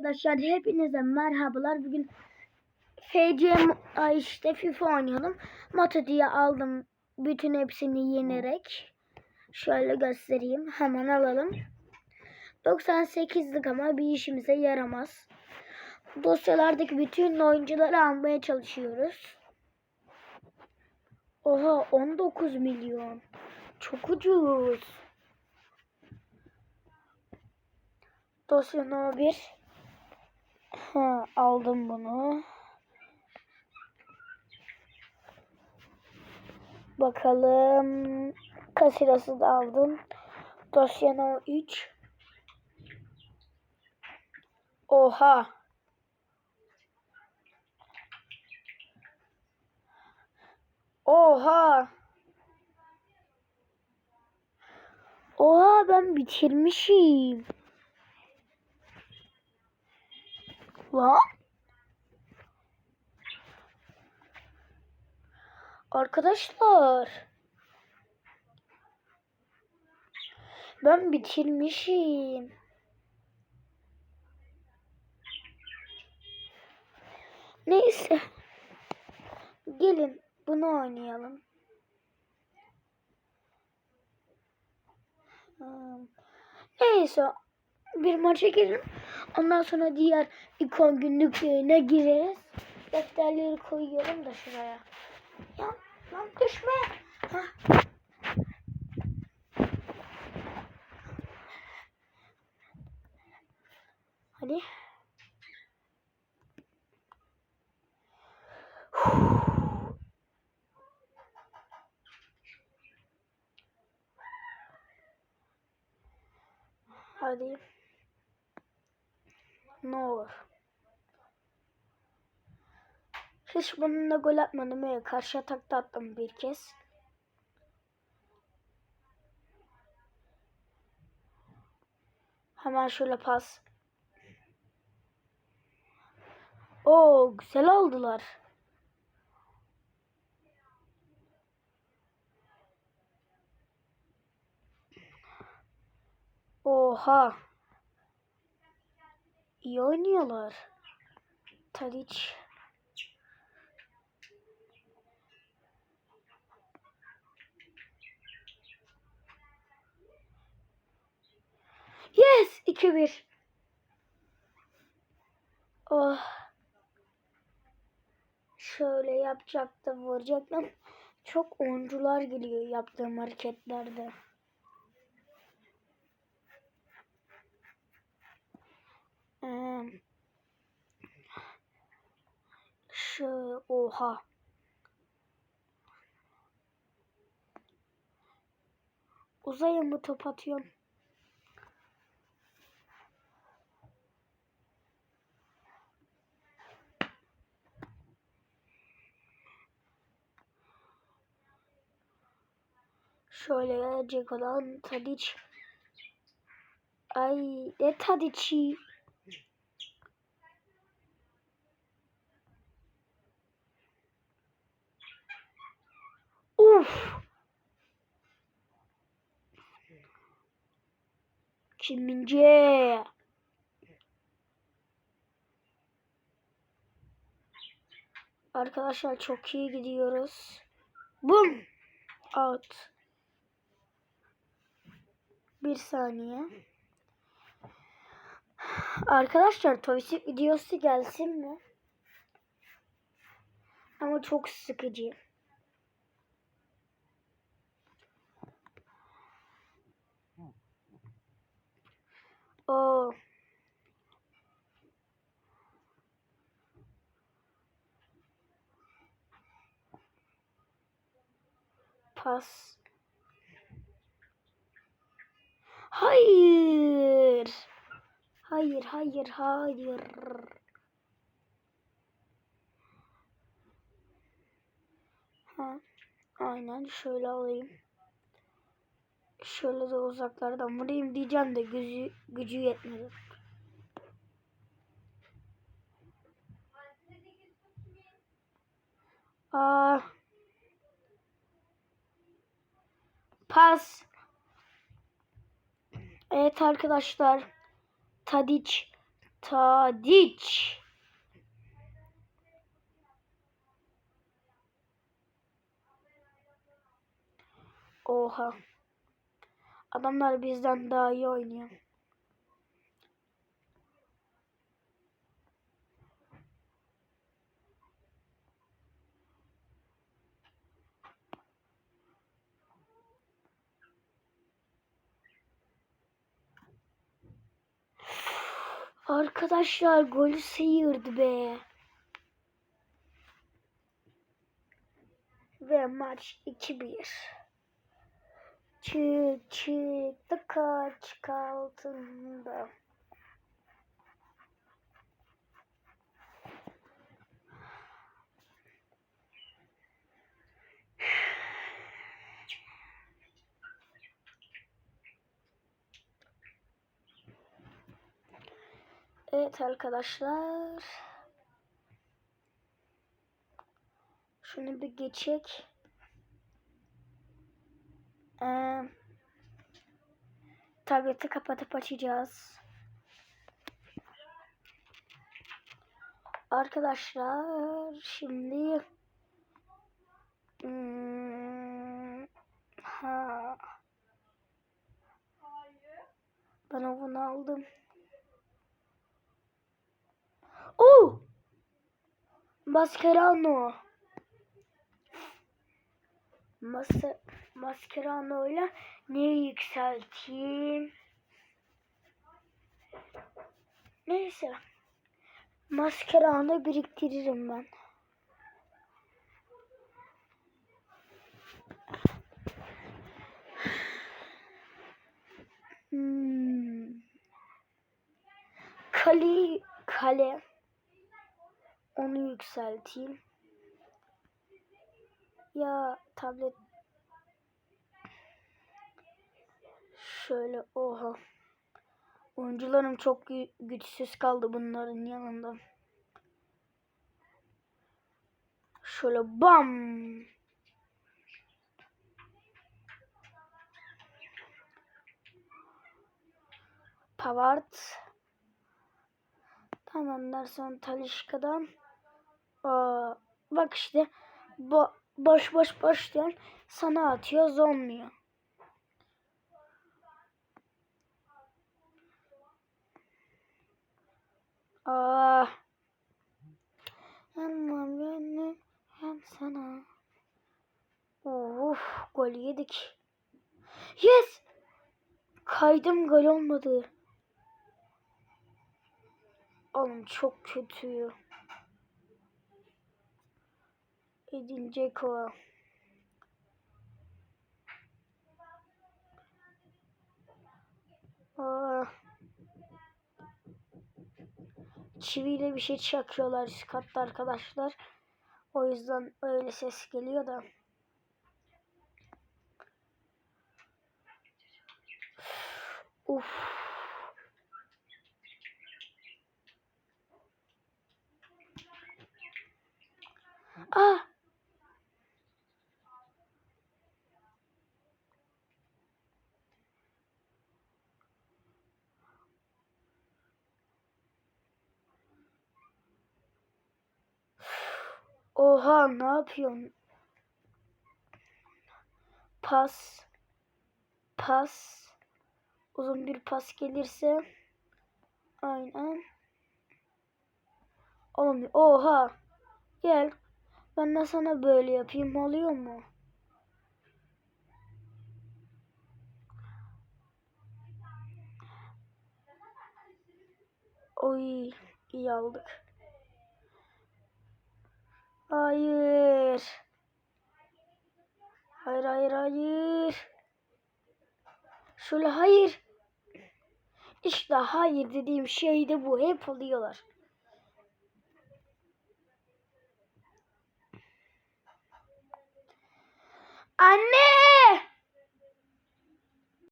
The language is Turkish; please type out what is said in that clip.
Arkadaşlar hepinize merhabalar. Bugün FC işte FIFA oynayalım. Mata diye aldım bütün hepsini yenerek. Şöyle göstereyim. Hemen alalım. 98'lik ama bir işimize yaramaz. Dosyalardaki bütün oyuncuları almaya çalışıyoruz. Oha 19 milyon. Çok ucuz. Dosya no 1. Ha, aldım bunu. Bakalım. Kasirası da aldım. Dosya no 3. Oha. Oha. Oha ben bitirmişim. Lan. Arkadaşlar. Ben bitirmişim. Neyse. Gelin bunu oynayalım. Hmm. Neyse. Bir maça girelim. Ondan sonra diğer ikon günlük yayına gireriz. Defterleri koyuyorum da şuraya. Ya lan düşme. Hah. Hadi. Hadi. Ne olur. Hiç bununla gol atmadım. Öyle karşı atakta attım bir kez. Hemen şöyle pas. Oo güzel oldular. Oha. İyi oynuyorlar. Tadic. Yes! 2-1. Oh. Şöyle yapacaktım, vuracaktım. Çok oyuncular geliyor yaptığım hareketlerde. Ee, şu oha. Uzaya top atıyorum? Şöyle gelecek olan Tadic. Ay ne Tadic'i? Uf. Kimince? Arkadaşlar çok iyi gidiyoruz. Bum. Out. Bir saniye. Arkadaşlar Toysik videosu gelsin mi? Ama çok sıkıcı. Oo. Pas. Hayır. Hayır, hayır, hayır. Ha. Aynen şöyle alayım. Şöyle de uzaklardan vurayım diyeceğim de gücü, gücü yetmedi. Aa. Pas. Evet arkadaşlar. Tadic Tadiç. Oha. Adamlar bizden daha iyi oynuyor. Arkadaşlar golü sıyırdı be. Ve maç 2-1. Çık çıktı kaç altında. Evet arkadaşlar. Şunu bir geçek. Ee, tableti kapatıp açacağız. Arkadaşlar şimdi hmm, ha ben onu aldım. Oo! Mascherano. Mas Mascherano ile neyi yükselteyim? Neyse. Mascherano biriktiririm ben. Hmm. Kale, kale. Onu yükselteyim. Ya tablet şöyle oha. Oyuncularım çok gü- güçsüz kaldı bunların yanında. Şöyle bam. Pavard. Tamam dersen Talişka'dan. Aa, bak işte bo boş boş boş diyen sana atıyor olmuyor. Aa. Yanmam gönlüm hem sana. Of gol yedik. Yes. Kaydım gol olmadı. Oğlum çok kötü. Edin Dzeko. Aa. Çiviyle bir şey çakıyorlar üst katta arkadaşlar. O yüzden öyle ses geliyor da. Uf. Ah. Oha ne yapıyorsun? Pas. Pas. Uzun bir pas gelirse. Aynen. Olmuyor. Oha. Gel. Ben de sana böyle yapayım. Oluyor mu? Oy. iyi aldık. Hayır. Hayır hayır hayır. Şöyle hayır. İşte hayır dediğim şey de bu. Hep oluyorlar. Anne!